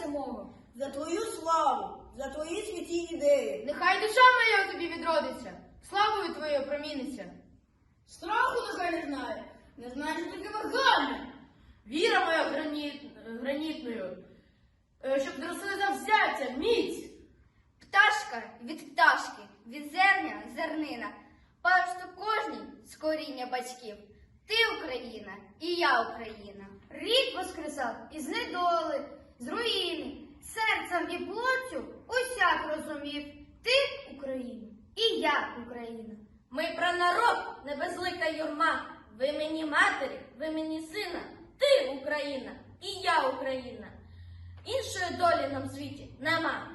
серця мого. За твою славу, за твої святі ідеї. Нехай душа моя у тобі відродиться, славою твоєю проміниться. Страху нехай не знає, не знає, що таке вагання. Віра моя граніт, гранітною, е, щоб росли завзяття, міць. Пташка від пташки, від зерня зернина. Пашто кожній з коріння батьків. Ти Україна і я Україна. Рік воскресав із недоли, з руїни, усяк. Ти Україна і я Україна. Ми про народ, небезлика юрма. Ви мені матері, ви мені сина, ти Україна і я Україна. Іншої долі нам світі нема.